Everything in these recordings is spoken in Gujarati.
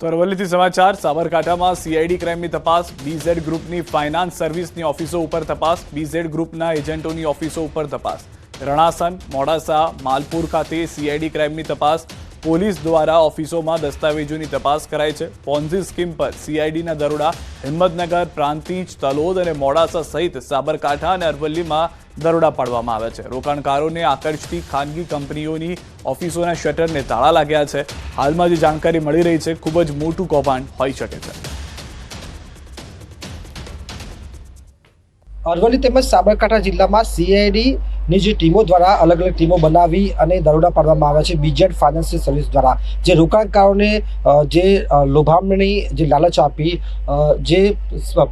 તો અરવલ્લીથી સમાચાર, સાબરકાંઠામાં સીઆઈડી ક્રાઇમની તપાસ બીઝેડ ગ્રુપની ફાઇનાન્સ સર્વિસની ઓફિસો ઉપર તપાસ બીઝેડ ગ્રુપના એજન્ટોની ઓફિસો ઉપર તપાસ. રણાસન, મોડાસા, માલપુર ખાતે સીઆઈડી ક્રાઇમની તપાસ પોલીસ દ્વારા ઓફિસોમાં દસ્તાવેજોની તપાસ કરાય છે. પોન્ઝી સ્કીમ પર સીઆઈડીના દરોડા હિંમતનગર, પ્રાંતિજ, તલોદ અને મોડાસા સહિત સાબરકાંઠા અને અરવલ્લીમાં દરોડા પાડવામાં આવ્યા છે. રોકાણકારોને આકર્ષતી ખાનગી કંપનીઓની ઓફિસોના શટરને તાળા લાગ્યા છે. હાલમાં જે જાણકારી મળી રહી છે, ખૂબ જ મોટું કૌભાંડ હોઈ શકે છે. અરવલ્લી તેમજ સાબરકાંઠા જિલ્લામાં સીઆઈડી ની જે ટીમો દ્વારા અલગ અલગ ટીમો બનાવી અને દરોડા પાડવામાં આવ્યા છે. બીજેડ ફાઇનાન્શિયલ સર્વિસ દ્વારા. જે રોકાણકારોને જે લોભામણી, જે લાલચ આપી જે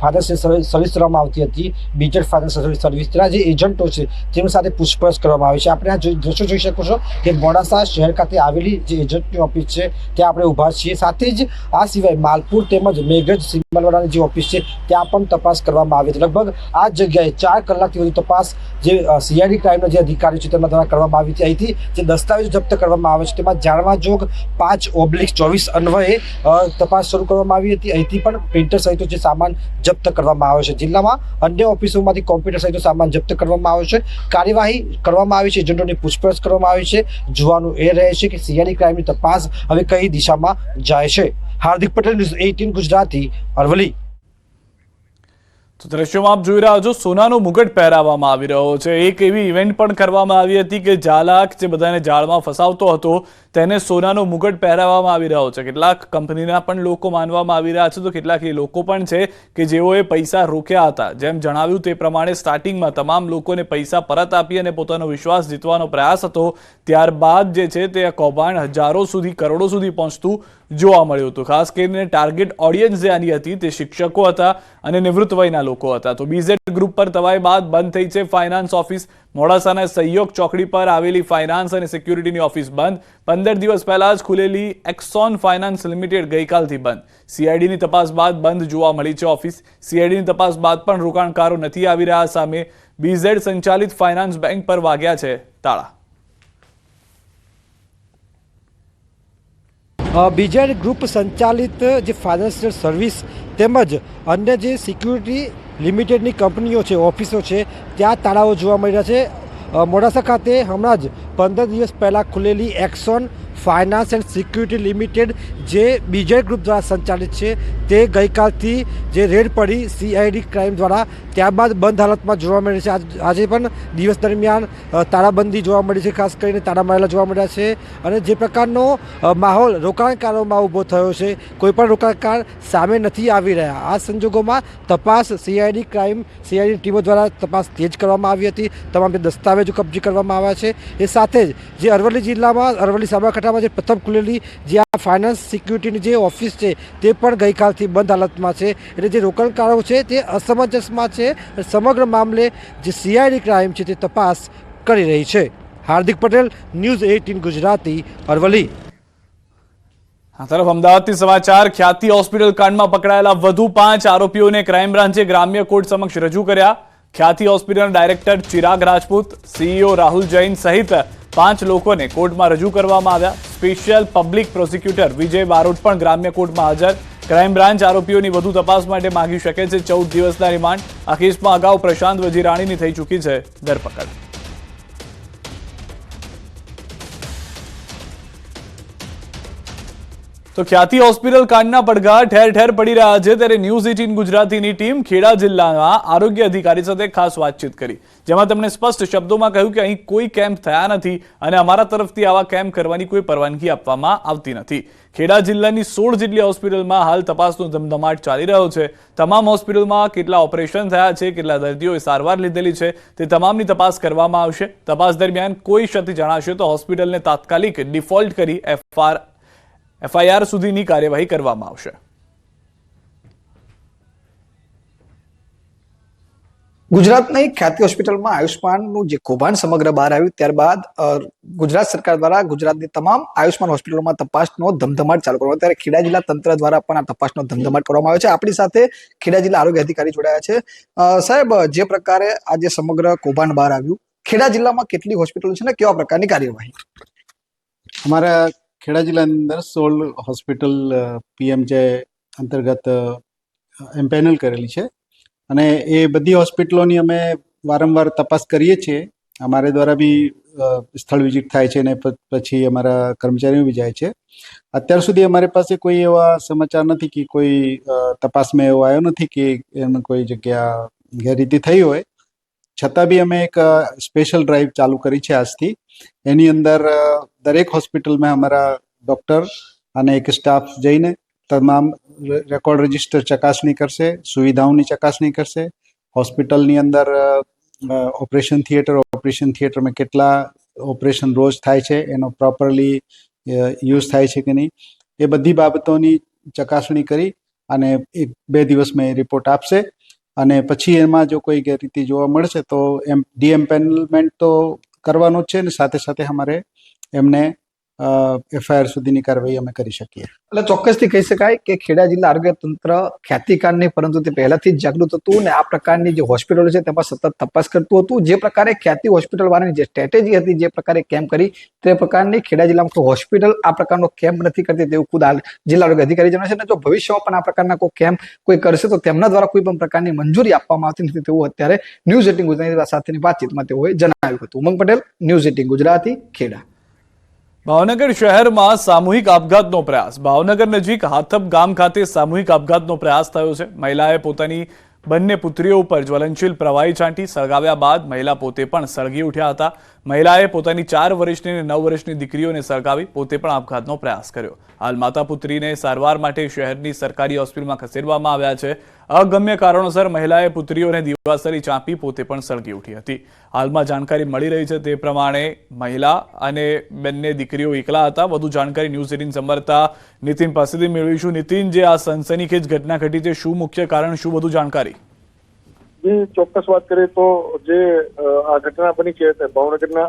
ફાઇનાન્શિયલ સર્વિસ કરવામાં આવતી હતી, બીજેડ ફાઇનાન્શિયલ સર્વિસ તેના જે એજન્ટો છે તેમની સાથે પૂછપરછ કરવામાં આવી છે. આપણે આ દ્રશ્યો જોઈ શકો છો કે મોડાસા શહેર ખાતે આવેલી જે એજન્ટની ઓફિસ છે, ત્યાં આપણે ઊભા છીએ. સાથે જ આ સિવાય માલપુર તેમજ મેઘજ સિમલવાડાની જે ઓફિસ છે, ત્યાં પણ તપાસ કરવામાં આવી હતી. લગભગ આ જગ્યાએ ચાર કલાકથી વધુ તપાસ જે સીઆઈડી ક્રાઇમના જે અધિકારીઓ છે તેમના દ્વારા કરવામાં આવી હતી. જે દસ્તાવેજો જપ્ત કરવામાં આવે છે તેમાં જાણવા જોગ પાંચ ઓબ્લિક ચોવીસ અન્વયે તપાસ શરૂ કરવામાં આવી હતી. અહીંથી પણ પ્રિન્ટર સહિત જે સામાન જપ્ત કરવામાં આવ્યો છે. જિલ્લામાં અન્ય ઓફિસોમાંથી કોમ્પ્યુટર સહિત સામાન જપ્ત કરવામાં આવ્યો છે. કાર્યવાહી કરવામાં આવી છે. એજન્ટોની પૂછપરછ કરવામાં આવી છે. જોવાનું એ રહે છે કે સીઆઈડી ક્રાઇમની તપાસ હવે કઈ દિશામાં જાય છે. Hardik Patel news eighteen Gujarati Aravalli. તો દ્રશ્યોમાં આપ જોઈ રહ્યા છો, સોનાનો મુગટ પહેરાવવામાં આવી રહ્યો છે. એક એવી ઇવેન્ટ પણ કરવામાં આવી હતી કે જાલાક જે બધાને જાળમાં ફસાવતો હતો, તેને સોનાનો મુગટ પહેરાવવામાં આવી રહ્યો છે. કેટલાક કંપનીના પણ લોકો માનવામાં આવી રહ્યા છે. તો કેટલાક એ લોકો પણ છે કે જેઓએ પૈસા રોક્યા હતા. જેમ જણાવ્યું તે પ્રમાણે સ્ટાર્ટિંગમાં તમામ લોકોને પૈસા પરત આપી અને પોતાનો વિશ્વાસ જીતવાનો પ્રયાસ હતો. ત્યારબાદ જે છે તે કૌભાંડ હજારો સુધી, કરોડો સુધી પહોંચતું જોવા મળ્યું હતું. ખાસ કરીને ટાર્ગેટ ઓડિયન્સ જે આની હતી તે શિક્ષકો હતા અને નિવૃત્ત વયના લોકો હતા. તો બીઝેડ ગ્રુપ પર તવાઈ બાદ બંધ થઈ છે ફાઇનાન્સ ઓફિસ મોડાસાના સહયોગ ચોકડી પર આવેલી ફાઇનાન્સ અને સિક્યુરિટીની ઓફિસ બંધ. પંદર દિવસ પહેલા જ ખુલેલી એક્સોન ફાઇનાન્સ લિમિટેડ ગઈકાલથી બંધ. સીઆઈડીની તપાસ બાદ બંધ જોવા મળી છે ઓફિસ સીઆઈડીની તપાસ બાદ પણ રોકાણકારો નથી આવી રહ્યા સામે બીઝેડ સંચાલિત ફાઇનાન્સ બેંક પર વાગ્યા છે તાળા. બીજેડ ગ્રુપ સંચાલિત જે ફાઇનાન્શિયલ સર્વિસ તેમજ અન્ય જે સિક્યુરિટી લિમિટેડની કંપનીઓ છે, ઓફિસો છે, ત્યાં તાળાઓ જોવા મળી રહ્યા છે મોડાસા ખાતે હમણાં જ પંદર દિવસ પહેલાં ખુલેલી Axon finance and security limited જે બીજે ગ્રુપ દ્વારા સંચાલિત છે, તે ગઈકાલથી જે રેડ પડી સીઆઈડી ક્રાઇમ દ્વારા, ત્યારબાદ બંધ હાલતમાં જોવા મળી છે. આજ- પણ દિવસ દરમિયાન તાળાબંધી જોવા મળી છે, ખાસ કરીને તાળા મારેલા જોવા મળ્યા છે. અને જે પ્રકારનો માહોલ રોકાણકારોમાં ઊભો થયો છે કોઈપણ રોકાણકાર સામે નથી આવી રહ્યા. આ સંજોગોમાં તપાસ સીઆઈડી ક્રાઇમ સીઆઈડી ટીમો દ્વારા તપાસ તેજ કરવામાં આવી હતી. તમામ દસ્તાવેજો કબજે કરવામાં આવ્યા છે. એ સાથે જ જે અરવલ્લી જિલ્લામાં અરવલ્લી સાબરકાંઠામાં જે પ્રથમ ખુલેલી જે આ ફાઇનાન્સ સિક્યુરિટીની જે ઓફિસ છે, તે પણ ગઈકાલથી બંધ હાલતમાં છે. એટલે જે રોકાણકારો છે, તે અસમંજસમાં છે. સમગ્ર મામલે જે સીઆઈડી ક્રાઇમ છે, તે તપાસ કરી રહી છે. Hardik Patel, news eighteen Gujarati, Aravalli. આ તરફ અમદાવાદથી સમાચાર, ખ્યાતિ હોસ્પિટલ કાંડમાં પકડાયેલા વધુ પાંચ આરોપીઓને ક્રાઇમ બ્રાન્ચે ગ્રામ્ય કોર્ટ સમક્ષ રજૂ કર્યા. ખ્યાતિ હોસ્પિટલના ડાયરેક્ટર ચિરાગ રાજપૂત સીઈઓ રાહુલ જૈન સહિત પાંચ લોકોને કોર્ટમાં રજૂ કરવામાં આવ્યા. Special public prosecutor Vijay Barot પણ ગ્રામ્ય કોર્ટમાં હાજર. ક્રાઇમ બ્રાન્ચ આરોપીઓની વધુ તપાસ માટે માંગી શકે છે. ચૌદ દિવસના રિમાન્ડ. આ કેસમાં અગાઉ પ્રશાંત વજીરાણીની થઈ ચૂકી છે ધરપકડ. તો ખ્યાતિ હોસ્પિટલ કાંડના પડઘા ઠેર ઠેર પડી રહ્યા છે ત્યારે ન્યૂઝ એટીન ગુજરાતીની ટીમ ખેડા જિલ્લાના આરોગ્ય અધિકારી સાથે ખાસ વાતચીત કરી, જેમાં તેમણે સ્પષ્ટ શબ્દોમાં કહ્યું કે અહીં કોઈ કેમ્પ થયા નથી અને અમારા તરફથી આવા કેમ્પ કરવાની કોઈ પરવાનગી આપવામાં આવતી નથી. ખેડા જિલ્લાની સોળ જેટલી હોસ્પિટલમાં હાલ તપાસનો ધમધમાટ ચાલી રહ્યો છે. તમામ હોસ્પિટલમાં કેટલા ઓપરેશન થયા છે, કેટલા દર્દીઓએ સારવાર લીધેલી છે, તે તમામની તપાસ કરવામાં આવશે. તપાસ દરમિયાન કોઈ ક્ષતિ જણાશે તો હોસ્પિટલને તાત્કાલિક ડિફોલ્ટ કરી એફઆર એફઆઈઆર સુધીની કાર્યવાહી કરવામાં આવશે. ગુજરાતની ખ્યાતિ હોસ્પિટલમાં આયુષ્માનનું જે કૌભાંડ સમગ્ર બહાર આવ્યું ત્યારબાદ ગુજરાત સરકાર દ્વારા ગુજરાતની તમામ આયુષ્માન હોસ્પિટલોમાં તપાસનો ધમધમાટ ચાલુ કરવામાં ત્યારે ખેડા જિલ્લા તંત્ર દ્વારા પણ આ તપાસનો ધમધમાટ કરવામાં આવ્યો છે. આપણી સાથે ખેડા જિલ્લા આરોગ્ય અધિકારી જોડાયા છે. સાહેબ જે પ્રકારે આ જે સમગ્ર કૌભાંડ બહાર આવ્યું ખેડા જિલ્લામાં કેટલી હોસ્પિટલો છે ને કેવા પ્રકારની કાર્યવાહી? અમારા ખેડા જિલ્લાની અંદર સોલ હોસ્પિટલ પીએમજે અંતર્ગત એમ્પેનલ કરેલી છે અને એ બધી હોસ્પિટલોની અમે વારંવાર તપાસ કરીએ છીએ. અમારે દ્વારા બી સ્થળ વિઝિટ થાય છે ને પછી અમારા કર્મચારીઓ બી જાય છે. અત્યાર સુધી અમારી પાસે કોઈ એવા સમાચાર નથી કે કોઈ તપાસમાં એવો આવ્યો નથી કે એમાં કોઈ જગ્યા ગેરરીતિ થઈ હોય. છતાં બી અમે એક સ્પેશિયલ ડ્રાઈવ ચાલુ કરી છે આજથી. એની અંદર દરેક હોસ્પિટલમાં અમારા ડૉક્ટર અને એક સ્ટાફ જઈને તમામ રેકોર્ડ રજિસ્ટર ચકાસણી કરશે, સુવિધાઓની ચકાસણી કરશે. હોસ્પિટલની અંદર ઓપરેશન થિયેટર, ઓપરેશન થિયેટરમાં કેટલા ઓપરેશન રોજ થાય છે, એનો પ્રોપરલી યુઝ થાય છે કે નહીં, એ બધી બાબતોની ચકાસણી કરી અને એક, બે દિવસમાં એ રિપોર્ટ આપશે. અને પછી એમાં જો કોઈ ગેરરીતિ જોવા મળશે તો એમ ડીએમ્પેનલમેન્ટ તો કરવાનું છે અને સાથે સાથે અમારે એમને એફઆઈઆર સુધીની કાર્યવાહી અમે કરી શકીએ. એટલે ચોક્કસથી કહી શકાય કે ખેડા જિલ્લા આરોગ્ય તંત્ર ખ્યાતિકાર નહીં પરંતુ તે પહેલાથી જ જાગૃત હતું અને આ પ્રકારની જે હોસ્પિટલો છે તેમાં સતત તપાસ કરતું હતું. જે પ્રકારે ખ્યાતિ હોસ્પિટલ વાળાની જે સ્ટ્રેટેજી હતી, જે પ્રકારે કેમ્પ કરી, તે પ્રકારની ખેડા જિલ્લામાં કોઈ હોસ્પિટલ આ પ્રકારનો કેમ્પ નથી કરતી તેવું ખુદ જિલ્લા આરોગ્ય અધિકારી જણાવે છે. અને જો ભવિષ્યમાં પણ આ પ્રકારના કોઈ કેમ્પ કોઈ કરશે, તો તેમના દ્વારા કોઈ પણ પ્રકારની મંજૂરી આપવામાં આવતી નથી તેવું અત્યારે ન્યૂઝ એટીન ગુજરાતી સાથેની વાતચીતમાં તેઓએ જણાવ્યું હતું. Umang Patel, news eighteen Gujarati, Kheda. Bhavnagar શહેરમાં સામૂહિક આપઘાતનો પ્રયાસ. ભાવનગર નજીક હાથપ ગામ ખાતે સામૂહિક આપઘાતનો પ્રયાસ થયો છે. મહિલાએ પોતાની બંને પુત્રીઓ ઉપર જ્વલનશીલ પ્રવાહી છાંટી સળગાવ્યા બાદ મહિલા પોતે પણ સળગી ઉઠ્યા હતા. મહિલાએ પોતાની ચાર વર્ષની અને નવ વર્ષની દીકરીઓને સળગાવી પોતે પણ આપઘાતનો પ્રયાસ કર્યો. હાલ માતા પુત્રીને સારવાર માટે શહેરની સરકારી હોસ્પિટલમાં ખસેડવામાં આવ્યા છે. અગમ્ય કારણોસર મહિલાએ પુત્રીઓને દિવાસળી ચાંપી પોતે પણ સળગી ઉઠી હતી. હાલમાં જાણકારી મળી રહી છે તે પ્રમાણે મહિલા અને બંને દીકરીઓ એકલા હતા. વધુ જાણકારી ન્યૂઝ એટીન સંભાળતા નીતિન પાસેથી મેળવીશું. નીતિન, જે આ સનસનીખેજ ઘટના ઘટી છે, શું મુખ્ય કારણ, શું વધુ જાણકારી? જે ચોક્કસ વાત કરીએ તો જે આ ઘટના બની છે તે ભાવનગરના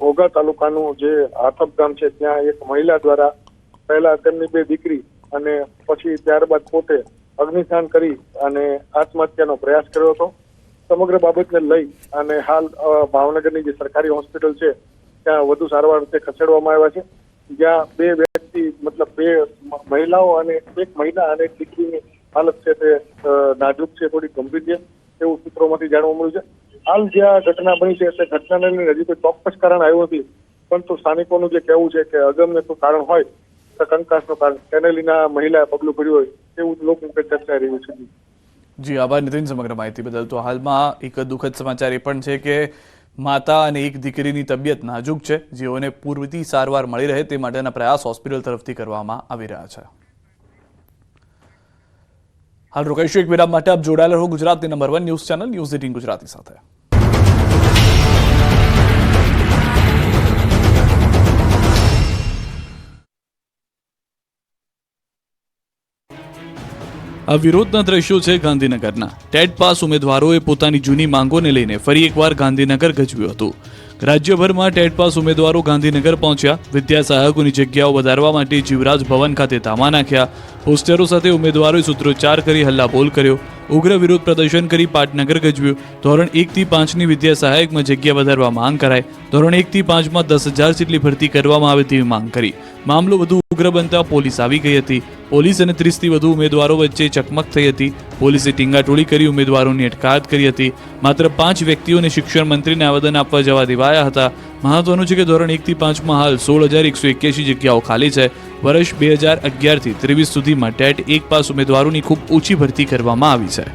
ઘોઘા તાલુકાનું જે આથપ ગામ છે, ત્યાં એક મહિલા દ્વારા પહેલા તેમની બે દીકરી અને પછી ત્યારબાદ પોતે અગ્નિશાન કરી અને આત્મહત્યાનો પ્રયાસ કર્યો હતો. સમગ્ર બાબતને લઈ અને હાલ ભાવનગરની જે સરકારી હોસ્પિટલ છે, ત્યાં વધુ સારવાર અર્થે ખસેડવામાં આવ્યા છે. જ્યાં બે વ્યક્તિ, મતલબ બે મહિલાઓ અને એક મહિલા અને એક દીકરીની હાલત છે તે નાજુક છે, થોડી ગંભીર છે. એવું સૂત્રોમાંથી જાણવા મળ્યું છે. હાલ જે આ ઘટના બની છે, તે ઘટનાને લઈને હજી કોઈ ચોક્કસ કારણ આવ્યું નથી. પરંતુ સ્થાનિકોનું જે કહેવું છે કે અગમને કોઈ કારણ હોય, તો કંકાસનું કારણ. કેનેલીના મહિલાએ પગલું ભર્યું હોય, તેવું લોકો ચર્ચાઈ રહ્યું છે. જી, આભાર નીતિન સમગ્ર માહિતી બદલ. તો હાલમાં એક દુઃખદ સમાચાર એ પણ છે કે માતા અને એક દીકરીની તબિયત નાજુક છે. જેઓને પૂરતી સારવાર મળી રહે તે માટેના પ્રયાસ હોસ્પિટલ તરફથી કરવામાં આવી રહ્યા છે. હાલ રોકાઈશું એક વિરામ માટે. આપ જોડાયેલા રહો ગુજરાતની number one news channel news eighteen Gujarati સાથે. આ વિરોધના દ્રશ્યો છે ગાંધીનગરના. ટેટ પાસ ઉમેદવારોએ પોતાની જૂની માંગોને લઈને ફરી એકવાર ગાંધીનગર ગજવ્યું હતું. રાજ્યભરમાં ટેટ પાસ ઉમેદવારો ગાંધીનગર પહોંચ્યા. વિદ્યા સહાયકોની જગ્યાઓ વધારવા માટે જીવરાજ ભવન ખાતે ધામા નાખ્યા. પોસ્ટરો સાથે ઉમેદવારોએ સૂત્રોચ્ચાર કરી હલ્લાબોલ કર્યો. ઉગ્ર વિરોધ પ્રદર્શન કરી પાટનગર ગજવ્યું. ધોરણ એકથી પાંચની વિદ્યા સહાયકમાં જગ્યા વધારવા માંગ કરાય ધોરણ એકથી પાંચમાં દસ હજાર જેટલી ભરતી કરવામાં આવે તેવી માંગ કરી. મામલો વધુ ઉગ્ર બનતા પોલીસ આવી ગઈ હતી. પોલીસ અને ત્રીસથી વધુ ઉમેદવારો વચ્ચે ચકમક થઈ હતી. પોલીસે ટીંગાટોળી કરી ઉમેદવારોની અટકાયત કરી હતી. માત્ર પાંચ વ્યક્તિઓને શિક્ષણ મંત્રીને આવેદન આપવા જવા દેવાયા હતા. મહત્વનું છે કે ધોરણ એકથી પાંચમાં હાલ સોળ હજાર એકસો એક્યાસી જગ્યાઓ ખાલી છે. વર્ષ બે હજાર અગિયારથી ત્રેવીસ સુધીમાં ટેટ એક પાસ ઉમેદવારોની ખૂબ ઓછી ભરતી કરવામાં આવી છે.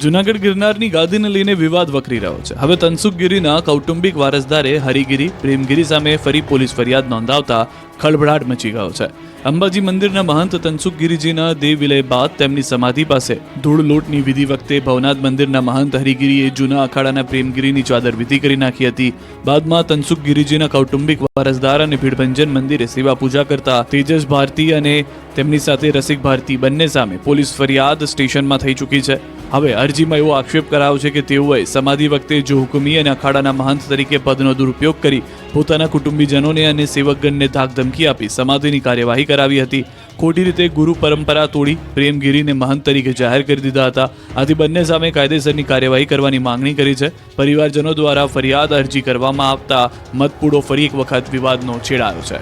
જુનાગઢ ગિરનારની ગાદીને લઈને વિવાદ વકરી રહ્યો છે. હવે તનસુખગીરીના કૌટુંબિક વારસદારે હરિગીરી, પ્રેમગીરી સામે ફરી પોલીસ ફરિયાદ નોંધાવતા ખળભળાટ મચી ગયો છે. અંબાજી મંદિરના મહંત તનસુખગીરીજીના દેવ વિલય બાદ તેમની સમાધિ પાસે ધૂળ લોટની વિધિ વખતે ભવનાથ મંદિરના મહંત હરિગીરીએ જૂના અખાડાના પ્રેમગીરીની ચાદર વિધિ કરી નાખી હતી. બાદમાં તનસુખગીરીજીના કૌટુંબિક વારસદાર અને ભીડભંજન મંદિરે સેવા પૂજા કરતા તેજસ ભારતી અને તેમની સાથે રસિક ભારતી બંને સામે પોલીસ ફરિયાદ સ્ટેશનમાં થઈ ચૂકી છે. હવે અરજીમાં એવો આક્ષેપ કરાયો છે કે તેઓએ સમાધિ વખતે જો હુકમી અને અખાડાના મહંત તરીકે પદનો દુરુપયોગ કરી પોતાના કુટુંબીજનોને અને સેવકગણને ધાકધમકી ધમકી આપી, સમાધિની કાર્યવાહી કરાવી હતી. ખોટી રીતે ગુરુ પરંપરા તોડી પ્રેમગીરીને મહંત તરીકે જાહેર કરી દીધા હતા. આથી બંને સામે કાયદેસરની કાર્યવાહી કરવાની માંગણી કરી છે. પરિવારજનો દ્વારા ફરિયાદ અરજી કરવામાં આવતા મતપૂડો ફરી એક વખત વિવાદનો છેડાયો છે.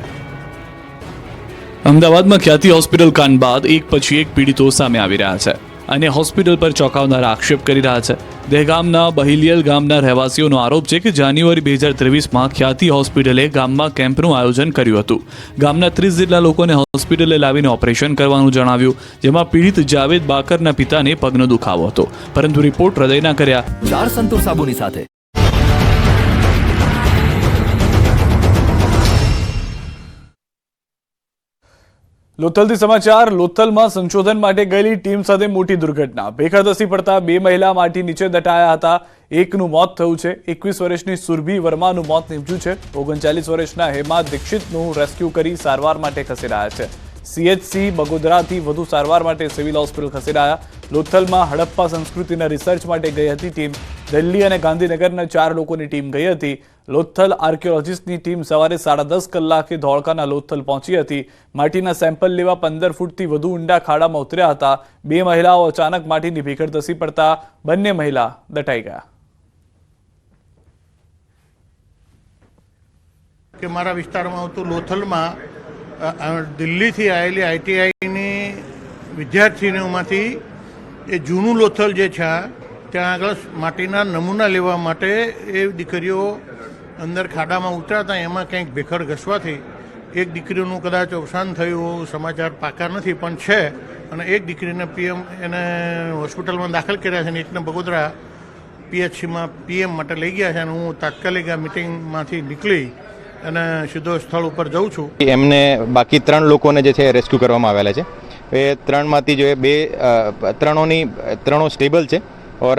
અમદાવાદમાં ખ્યાતિ હોસ્પિટલ કાંડ બાદ એક પછી એક પીડિતો સામે આવી રહ્યા છે. અને હોસ્પિટલ પર ચોંકાવનારા આક્ષેપ કરી રહ્યા છે. દહેગામના બહિલિયલ ગામના રહેવાસીઓનો આરોપ છે કે જાન્યુઆરી બે હજાર ત્રેવીસમાં ખ્યાતિ હોસ્પિટલે ગામમાં કેમ્પનું આયોજન કર્યું હતું. ગામના ત્રીસ જેટલા લોકોને હોસ્પિટલે લાવીને ઓપરેશન કરવાનું જણાવ્યું, જેમાં પીડિત જાવેદ બાકરના પિતાને પગનો દુખાવો હતો. પરંતુ રિપોર્ટ હૃદયના કર્યા. ચાર સંતોષ સાબુની સાથે. લોથલથી સમાચાર, લોથલમાં સંશોધન માટે ગયેલી ટીમ સાથે મોટી દુર્ઘટના. ધસી પડતા બે મહિલા માટી નીચે દટાયા હતા. એકનું મોત થયું છે. એકવીસ વર્ષની સુરભી વર્માનું મોત નીપજ્યું છે. ઓગણચાલીસ વર્ષના હેમા દીક્ષિતનું રેસ્ક્યુ કરી સારવાર માટે ખસેડાયા છે. સીએચસી બગોદરાથી વધુ સારવાર માટે સિવિલ હોસ્પિટલ ખસેડાયા. લોથલમાં હડપ્પા સંસ્કૃતિના રિસર્ચ માટે ગઈ હતી ટીમ. દિલ્હી અને ગાંધીનગરના ચાર લોકોની ટીમ ગઈ હતી. લોથલ આર્કિયોલોજીસ્ટની ટીમ સવારે સાડા દસ કલાકે ધોળકાના લોથલ પહોંચી હતી. માટીના સેમ્પલ લેવા પંદર ફૂટથી વધુ ઊંડા ખાડામાં ઉતર્યા હતા. બે મહિલાઓ અચાનક માટીની ભીખડ ધસી પડતા બંને મહિલા દટાઈ ગયા. કે મારા વિસ્તારમાં આવતું લોથલમાં દિલ્હીથી આવેલી આઈટીઆઈની વિદ્યાર્થીનીઓમાંથી એ જૂનું લોથલ જે છે ત્યાં આગળ માટીના નમૂના લેવા માટે એ દીકરીઓ અંદર ખાડામાં ઉતરાતા એમાં કંઈક ભેખડ ઘસવાથી એક દીકરીનું કદાચ અવસાન થયું સમાચાર પાકા નથી, પણ છે. અને એક દીકરીને પીએમ એને હોસ્પિટલમાં દાખલ કર્યા છે અને એકને બગોદરા પીએચસીમાં પીએમ માટે લઈ ગયા છે અને હું તાત્કાલિક આ મિટિંગમાંથી નીકળી અને સીધો સ્થળ ઉપર જઉં છું. એમને બાકી ત્રણ લોકોને જે છે રેસ્ક્યુ કરવામાં આવેલા છે. એ ત્રણમાંથી જો એ બે ત્રણોની, ત્રણો સ્ટેબલ છે. ઓર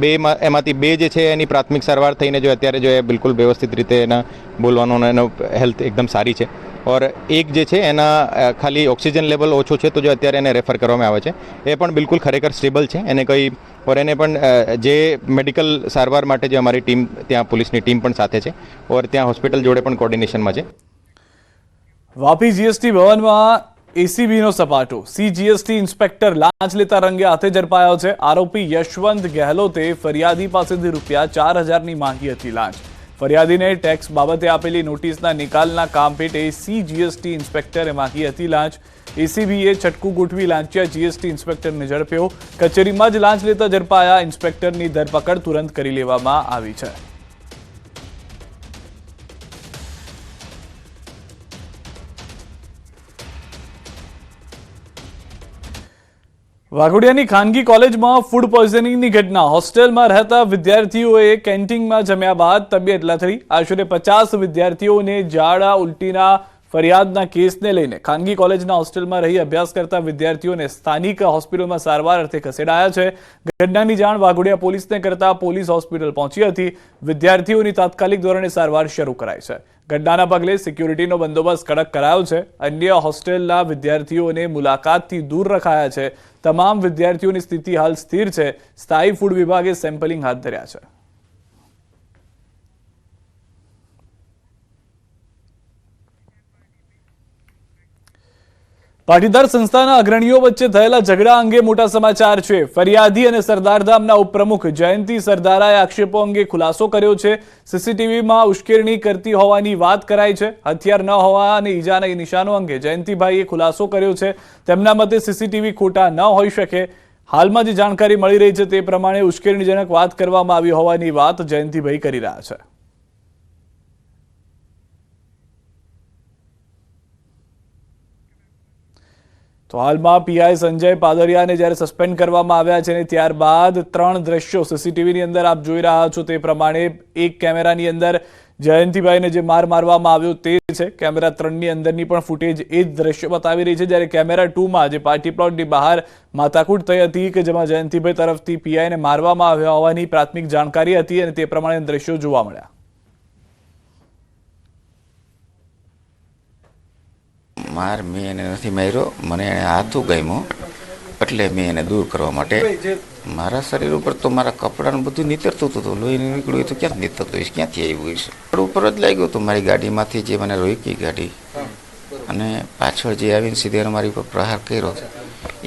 બે એમાંથી બે જે છે એની પ્રાથમિક સારવાર થઈને જો અત્યારે જો એ બિલકુલ વ્યવસ્થિત રીતે એના બોલવાનો એનો હેલ્થ એકદમ સારી છે. ઓર, એક જે છે એના ખાલી ઓક્સિજન લેવલ ઓછું છે તો જો અત્યારે એને રેફર કરવામાં આવે છે. એ પણ બિલકુલ ખરેખર સ્ટેબલ છે. એને કંઈ, ઓર એને પણ જે મેડિકલ સારવાર માટે જે અમારી ટીમ, ત્યાં પોલીસની ટીમ પણ સાથે છે. ઓર ત્યાં હોસ્પિટલ જોડે પણ કોર્ડિનેશનમાં છે. વાપી જીએસટી ભવનમાં એસીબીનો સપાટો. સીજીએસટી ઇન્સ્પેક્ટર લાંચ લેતા રંગે હાથે ઝડપાયો છે. આરોપી યશવંત ગેહલોતે ફરિયાદી પાસેથી રૂપિયા ચાર હજારની માંગી હતી લાંચ. ફરિયાદીને ટેક્સ બાબતે આપેલી નોટિસના નિકાલના કામ પેટે સીજીએસટી ઇન્સ્પેક્ટરે માંગી હતી લાંચ. એસીબીએ છટકું ગોઠવી લાંચિયા જીએસટી ઇન્સ્પેક્ટરને ઝડપ્યો. કચેરીમાં જ લાંચ લેતા ઝડપાયા ઇન્સ્પેક્ટરની ધરપકડ તુરંત કરી લેવામાં આવી છે. વાઘોડિયાની ખાનગી કોલેજમાં ફૂડ પોઈઝનિંગની ઘટના. હોસ્ટેલમાં રહેતા વિદ્યાર્થીઓએ કેન્ટીનમાં જમ્યા બાદ તબિયત લથડી. આશરે પચાસ વિદ્યાર્થીઓને ઝાડા, ઉલટીના ફરિયાદના કેસને લઈને ખાનગી કોલેજના હોસ્ટેલમાં રહી અભ્યાસ કરતા વિદ્યાર્થીઓને સ્થાનિક હોસ્પિટલમાં સારવાર અર્થે ખસેડાયા છે. ઘટનાની જાણ વાઘોડિયા પોલીસને કરતા પોલીસ હોસ્પિટલ પહોંચી હતી. વિદ્યાર્થીઓની તાત્કાલિક ધોરણે સારવાર શરૂ કરાઈ છે. ઘટનાના પગલે સિક્યુરિટીનો બંદોબસ્ત કડક કરાયો છે. અન્ય હોસ્ટેલના વિદ્યાર્થીઓને મુલાકાતથી દૂર રખાયા છે. તમામ વિદ્યાર્થીઓની સ્થિતિ હાલ સ્થિર છે. સ્થાયી ફૂડ વિભાગે સેમ્પલિંગ હાથ ધર્યા છે. પાટીદાર સંસ્થાના અગ્રણીઓ વચ્ચે થયેલા ઝઘડા અંગે મોટા સમાચાર છે. ફરિયાદી અને સરદારધામના ઉપપ્રમુખ જયંતિ સરદારાએ આક્ષેપો અંગે ખુલાસો કર્યો છે. સીસીટીવીમાં ઉશ્કેરણી કરતી હોવાની વાત કરાઈ છે. હથિયાર ન હોવા અને ઈજાના નિશાનો અંગે જયંતિભાઈએ ખુલાસો કર્યો છે. તેમના મતે સીસીટીવી ખોટા ન હોઈ શકે. હાલમાં જે જાણકારી મળી રહી છે તે પ્રમાણે ઉશ્કેરણીજનક વાત કરવામાં આવી હોવાની વાત જયંતિભાઈ કરી રહ્યા છે. તો હાલમાં પીઆઈ સંજય પાદરિયાને જ્યારે સસ્પેન્ડ કરવામાં આવ્યા છે અને ત્યારબાદ ત્રણ દ્રશ્યો સીસીટીવીની અંદર આપ જોઈ રહ્યા છો તે પ્રમાણે એક કેમેરાની અંદર જયંતિભાઈને જે માર મારવામાં આવ્યો તે છે. કેમેરા ત્રણની અંદરની પણ ફૂટેજ એ જ દ્રશ્ય બતાવી રહી છે, જ્યારે કેમેરા ટુમાં જે પાર્ટી પ્લોટની બહાર માથાકૂટ થઈ હતી કે જેમાં જયંતિભાઈ તરફથી પીઆઈને મારવામાં આવ્યા હોવાની પ્રાથમિક જાણકારી હતી અને તે પ્રમાણે દ્રશ્યો જોવા મળ્યા. માર મેં એને નથી માર્યો. મને એને હાથું ગમ્યું એટલે મેં એને દૂર કરવા માટે મારા શરીર ઉપર તો મારા કપડાનું બધું નીતરતું હતું. તો લોહી નીકળ્યું તો ક્યાં નીતરતું હશે ક્યાંથી આવ્યું હશે રોડ ઉપર જ લાગ્યું હતું મારી ગાડીમાંથી જે મને રોકી ગાડી. અને પાછળ જે આવીને સીધે મારી ઉપર પ્રહાર કર્યો.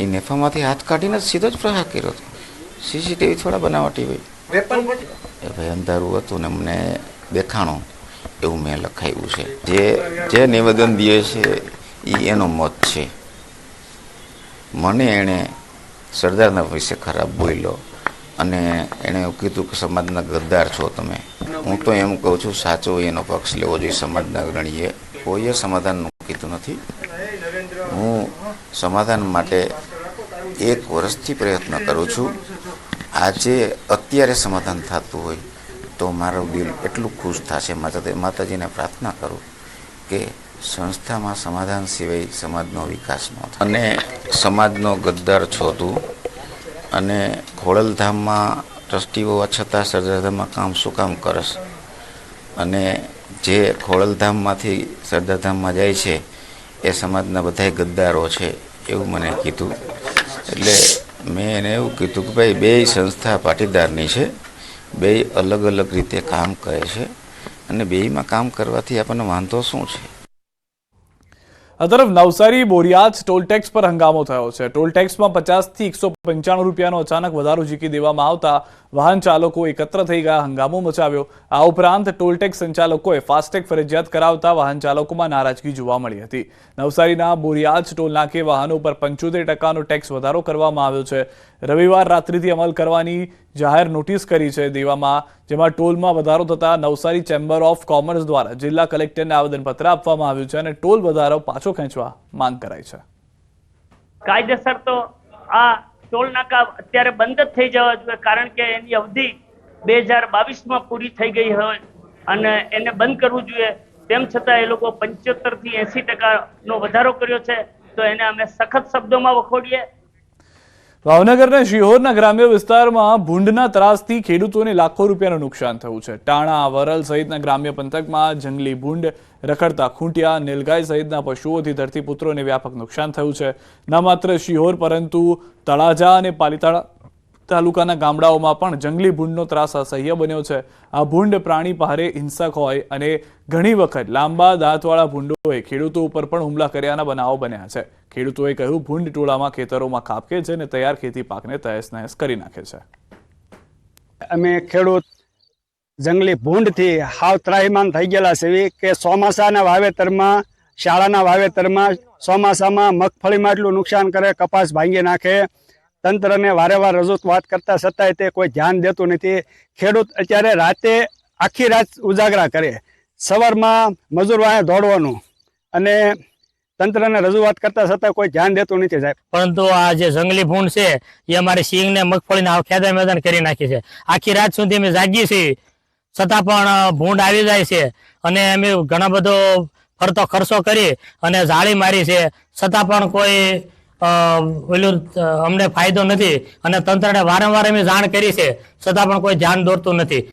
એ નેફામાંથી હાથ કાઢીને સીધો જ પ્રહાર કર્યો હતો. સીસીટીવી થોડા બનાવટી હોય. એ ભાઈ અંધારું હતું ને મને દેખાણો એવું મેં લખાયું છે. જે જે નિવેદન દે છે એ એનો મત છે. મને એણે સરદારના વિશે ખરાબ બોલ્યો અને એણે એવું કીધું કે સમાજના ગદ્દાર છો તમે. હું તો એમ કહું છું, સાચો એનો પક્ષ લેવો જોઈએ, સમાજના અગ્રણીએ. કોઈએ સમાધાનનું કીધું નથી. હું સમાધાન માટે એક વર્ષથી પ્રયત્ન કરું છું. આજે અત્યારે સમાધાન થતું હોય તો મારું દિલ એટલું ખુશ થશે. માતા માતાજીને પ્રાર્થના કરું કે સંસ્થામાં સમાધાન સિવાય સમાજનો વિકાસ ન થાય. અને સમાજનો ગદ્દાર છો તું અને ખોડલધામમાં ટ્રસ્ટી હોવા છતાં સરદારધામમાં કામ શું કામ કરશ અને જે ખોડલધામમાંથી સરદારધામમાં જાય છે, એ સમાજના બધાય ગદ્દારો છે એવું મને કીધું. એટલે મેં એને એવું કીધું કે ભાઈ બે સંસ્થા પાટીદારની છે બે અલગ અલગ રીતે કામ કરે છે અને બેયમાં કામ કરવાથી આપણને વાંધો શું છે? આ તરફ નવસારી બોરિયાજ ટોલટેક્સ પર હંગામો થયો છે. ટોલટેક્સમાં પચાસ પચાસથી એકસો પંચાણું રૂપિયાનો અચાનક વધારો ઝીકી દેવામાં આવતા વાહન ચાલકો એકત્ર થઈ ગયા, હંગામો મચાવ્યો. આ ઉપરાંત ટોલટેક્સ સંચાલકોએ ફાસ્ટેગ ફરજિયાત કરાવતા વાહન ચાલકોમાં નારાજગી જોવા મળી હતી. નવસારીના બોરિયાજ ટોલ નાકે વાહનો પર પંચોતેર ટકાનો ટેક્સ વધારો કરવામાં આવ્યો છે. રવિવાર રાત્રિથી અમલ કરવાની જાહેર નોટિસ કરી છે દેવામાં, જેમાં ટોલમાં વધારો થતા નવસારી ચેમ્બર ઓફ કોમર્સ દ્વારા જિલ્લા કલેક્ટરને આવેદનપત્ર આપવામાં આવ્યું છે અને ટોલ વધારો પાછો ખેંચવા માંગ કરાઈ છે. કાયદેસર તો આ ટોલ નાકા અત્યારે બંધ જ થઈ જવા જોઈએ, કારણ કે એની અવધિ બે હજાર બાવીસમાં પૂરી થઈ ગઈ હોય અને એને બંધ કરવું જોઈએ. તેમ છતાં એ લોકો પંચોતેરથી એસી ટકાનો વધારો કર્યો છે, તો એને અમે સખત શબ્દોમાં વખોડીએ. ભાવનગરના શિહોરના ગ્રામ્ય વિસ્તારમાં ભૂંડના ત્રાસથી ખેડૂતોને લાખો રૂપિયાનું નુકસાન થયું છે. ટાણા, વરલ સહિતના ગ્રામ્ય પંથકમાં જંગલી ભૂંડ, રખડતા ખૂંટિયા, નીલગાય સહિતના પશુઓથી ધરતીપુત્રોને વ્યાપક નુકસાન થયું છે. ન માત્ર શિહોર, પરંતુ તળાજા અને પાલીતાણા તાલુકાના ગામડાઓમાં પણ જંગલી ભૂંડનો ત્રાસ અસહ્ય બન્યો છે. આ ભૂંડ પ્રાણી પહારે હિંસક હોય અને ઘણી વખત લાંબા દાંતવાળા ભૂંડોએ ખેડૂતો ઉપર પણ હુમલા કર્યાના બનાવો બન્યા છે. ખેડૂતોએ કહ્યું, ભૂંડ ટોળામાં ખેતરોમાં ખાબકે છે અને તૈયાર ખેતી પાકને તહેસ નહેસ કરી નાખે છે. અમે ખેડૂત જંગલી ભૂંડથી હાવ ત્રાહીમાન થઈ ગયેલા છે. કે ચોમાસાના વાવેતરમાં, શાળાના વાવેતરમાં ચોમાસામાં મગફળીમાં એટલું નુકસાન કરે, કપાસ ભાંગી નાખે તંત્રને વારેવાર રજૂઆત કરતા છતાંય તે કોઈ ધ્યાન દેતું નથી. ખેડૂત અત્યારે રાતે આખી રાત ઉજાગરા કરે. સવારમાં મજૂર વાહે દોડવાનું અને તંત્રને રજૂઆત કરતા છતાં કોઈ ધ્યાન દેતું નથી સાહેબ. પરંતુ આ જે જંગલી ભૂંડ છે, એ અમારી સિંહને મગફળીના ખેદા મેદાન કરી નાખી છે. આખી રાત સુધી અમે જાગીએ છીએ. છતાં પણ ભૂંડ આવી જાય છે અને અમે ઘણા બધો ફરતો ખર્ચો કરી અને જાળી મારી છે. છતાં પણ કોઈ ઓલું અમને ફાયદો નથી. અને તંત્રને વારંવાર અમે જાણ કરી છે. છતાં પણ કોઈ ધ્યાન દોરતું નથી.